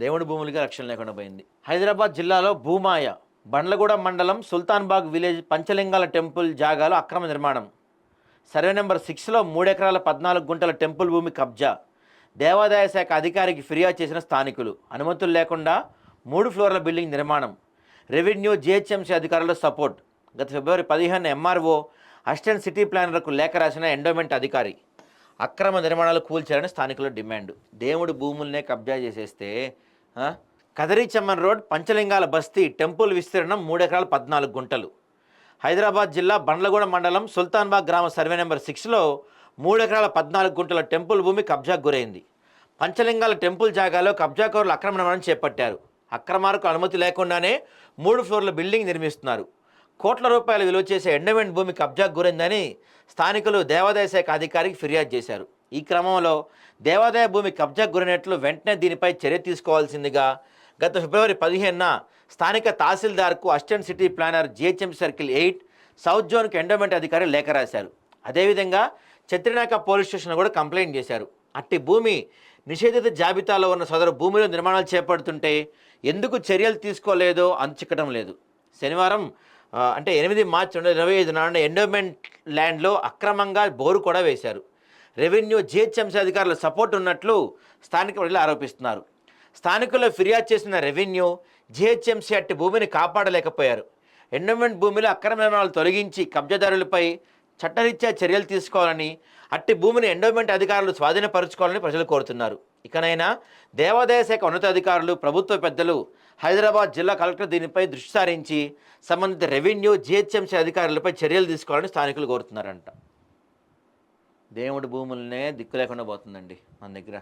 దేవుడి భూములకి రక్షణ లేకుండా పోయింది. హైదరాబాద్ జిల్లాలో భూమాయ బండ్లగూడ మండలం సుల్తాన్బాగ్ విలేజ్ పంచలింగాల టెంపుల్ జాగాలో అక్రమ నిర్మాణం. సర్వే నెంబర్ సిక్స్లో మూడెకరాల పద్నాలుగు గుంటల టెంపుల్ భూమి కబ్జా. దేవాదాయ శాఖ అధికారికి ఫిర్యాదు చేసిన స్థానికులు. అనుమతులు లేకుండా మూడు ఫ్లోర్ల బిల్డింగ్ నిర్మాణం. రెవెన్యూ జిహెచ్ఎంసీ అధికారుల సపోర్ట్. గత ఫిబ్రవరి పదిహేను ఎంఆర్ఓ అసిస్టెంట్ సిటీ ప్లానర్కు లేఖ రాసిన ఎండోమెంట్ అధికారి. అక్రమ నిర్మాణాలు కూల్చారని స్థానికుల డిమాండ్. దేవుడి భూముల్నే కబ్జా చేసేస్తే కదరీచమ్మన్ రోడ్ పంచలింగాల బస్తీ టెంపుల్ విస్తీర్ణం మూడెకరాల పద్నాలుగు గుంటలు. హైదరాబాద్ జిల్లా బండ్లగూడ మండలం సుల్తాన్బాగ్ గ్రామ సర్వే నెంబర్ సిక్స్లో మూడు ఎకరాల పద్నాలుగు గుంటల టెంపుల్ భూమి కబ్జాకు గురైంది. పంచలింగాల టెంపుల్ జాగాలో కబ్జాకోరులు అక్రమ నిర్మాణం చేపట్టారు. అక్రమాలకు అనుమతి లేకుండానే మూడు ఫ్లోర్ల బిల్డింగ్ నిర్మిస్తున్నారు. కోట్ల రూపాయలు విలువ చేసే ఎండమెంట్ భూమి కబ్జాకు గురైందని స్థానికులు దేవాదాయ శాఖ అధికారికి ఫిర్యాదు చేశారు. ఈ క్రమంలో దేవాదాయ భూమి కబ్జాకు గురైనట్లు వెంటనే దీనిపై చర్య తీసుకోవాల్సిందిగా గత ఫిబ్రవరి పదిహేనున స్థానిక తహసీల్దార్కు assistant city planner GHM circle eight south జోన్కి endowment అధికారి లేఖ రాశారు. అదేవిధంగా చత్రినాక పోలీస్ స్టేషన్ కూడా కంప్లైంట్ చేశారు. అట్టి భూమి నిషేధిత జాబితాలో ఉన్న సదరు భూమిలో నిర్మాణాలు చేపడుతుంటే ఎందుకు చర్యలు తీసుకోలేదో అంచుకటం లేదు. శనివారం అంటే ఎనిమిది మార్చి రెండు వేల ఇరవై ఐదు నాడు ఎండోమెంట్ ల్యాండ్లో అక్రమంగా బోరు కూడా వేశారు. రెవెన్యూ జిహెచ్ఎంసీ అధికారుల సపోర్ట్ ఉన్నట్లు స్థానిక ప్రజలు ఆరోపిస్తున్నారు. స్థానికులు ఫిర్యాదు చేసిన రెవెన్యూ జిహెచ్ఎంసీ అట్టి భూమిని కాపాడలేకపోయారు. ఎండోమెంట్ భూమిలో అక్రమ నిర్మాణాలు తొలగించి కబ్జాదారులపై చట్టరీత్యా చర్యలు తీసుకోవాలని అట్టి భూమిని ఎండోమెంట్ అధికారులు స్వాధీనపరచుకోవాలని ప్రజలు కోరుతున్నారు. ఇకనైనా దేవాదాయ శాఖ ఉన్నతాధికారులు ప్రభుత్వ పెద్దలు హైదరాబాద్ జిల్లా కలెక్టర్ దీనిపై దృష్టి సారించి సంబంధిత రెవెన్యూ జిహెచ్ఎంసీ అధికారులపై చర్యలు తీసుకోవాలని స్థానికులు కోరుతున్నారంట. దేవుడి భూములనే దిక్కు లేకుండా పోతుందండి మన దగ్గర.